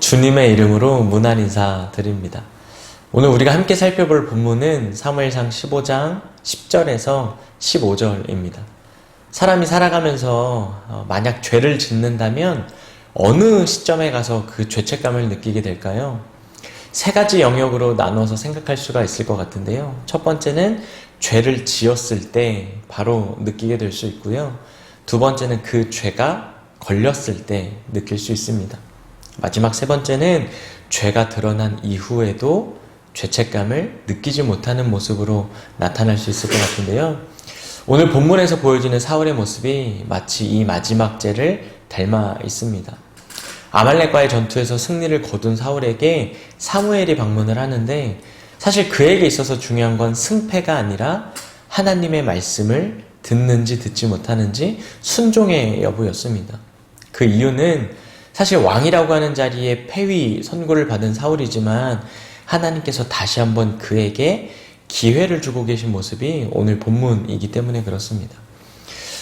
주님의 이름으로 문안 인사 드립니다. 오늘 우리가 함께 살펴볼 본문은 사무엘상 15장 10절에서 15절입니다. 사람이 살아가면서 어, 만약 죄를 짓는다면 어느 시점에 가서 그 죄책감을 느끼게 될까요? 세 가지 영역으로 나눠서 생각할 수가 있을 것 같은데요. 첫 번째는 죄를 지었을 때 바로 느끼게 될 수 있고요. 두 번째는 그 죄가 걸렸을 때 느낄 수 있습니다. 마지막 세 번째는 죄가 드러난 이후에도 죄책감을 느끼지 못하는 모습으로 나타날 수 있을 것 같은데요. 오늘 본문에서 보여지는 사울의 모습이 마치 이 마지막 죄를 닮아 있습니다. 아말렉과의 전투에서 승리를 거둔 사울에게 사무엘이 방문을 하는데 사실 그에게 있어서 중요한 건 승패가 아니라 하나님의 말씀을 듣는지 듣지 못하는지 순종의 여부였습니다. 그 이유는 사실 왕이라고 하는 자리에 폐위 선고를 받은 사울이지만 하나님께서 다시 한번 그에게 기회를 주고 계신 모습이 오늘 본문이기 때문에 그렇습니다.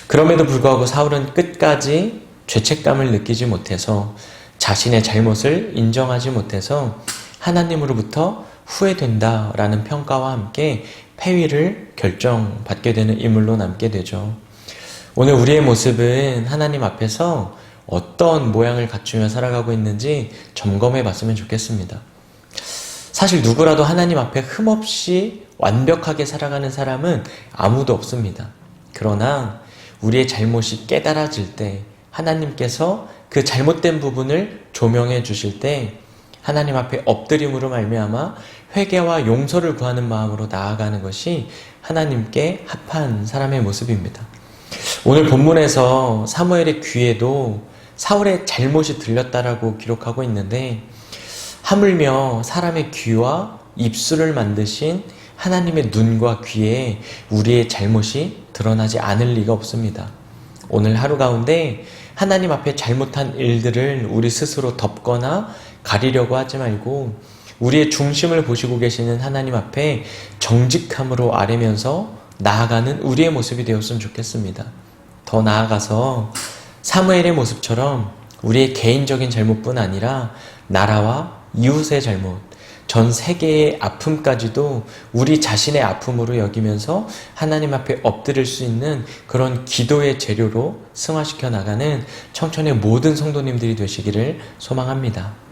그럼에도 불구하고 사울은 끝까지 죄책감을 느끼지 못해서 자신의 잘못을 인정하지 못해서 하나님으로부터 후회된다라는 평가와 함께 폐위를 결정받게 되는 인물로 남게 되죠. 오늘 우리의 모습은 하나님 앞에서 어떤 모양을 갖추며 살아가고 있는지 점검해 봤으면 좋겠습니다. 사실 누구라도 하나님 앞에 흠없이 완벽하게 살아가는 사람은 아무도 없습니다. 그러나 우리의 잘못이 깨달아질 때 하나님께서 그 잘못된 부분을 조명해 주실 때 하나님 앞에 엎드림으로 말미암아 회개와 용서를 구하는 마음으로 나아가는 것이 하나님께 합한 사람의 모습입니다. 오늘 본문에서 사무엘의 귀에도 사울의 잘못이 들렸다라고 기록하고 있는데 하물며 사람의 귀와 입술을 만드신 하나님의 눈과 귀에 우리의 잘못이 드러나지 않을 리가 없습니다. 오늘 하루 가운데 하나님 앞에 잘못한 일들을 우리 스스로 덮거나 가리려고 하지 말고 우리의 중심을 보시고 계시는 하나님 앞에 정직함으로 아뢰면서 나아가는 우리의 모습이 되었으면 좋겠습니다. 더 나아가서 사무엘의 모습처럼 우리의 개인적인 잘못뿐 아니라 나라와 이웃의 잘못, 전 세계의 아픔까지도 우리 자신의 아픔으로 여기면서 하나님 앞에 엎드릴 수 있는 그런 기도의 재료로 승화시켜 나가는 청천의 모든 성도님들이 되시기를 소망합니다.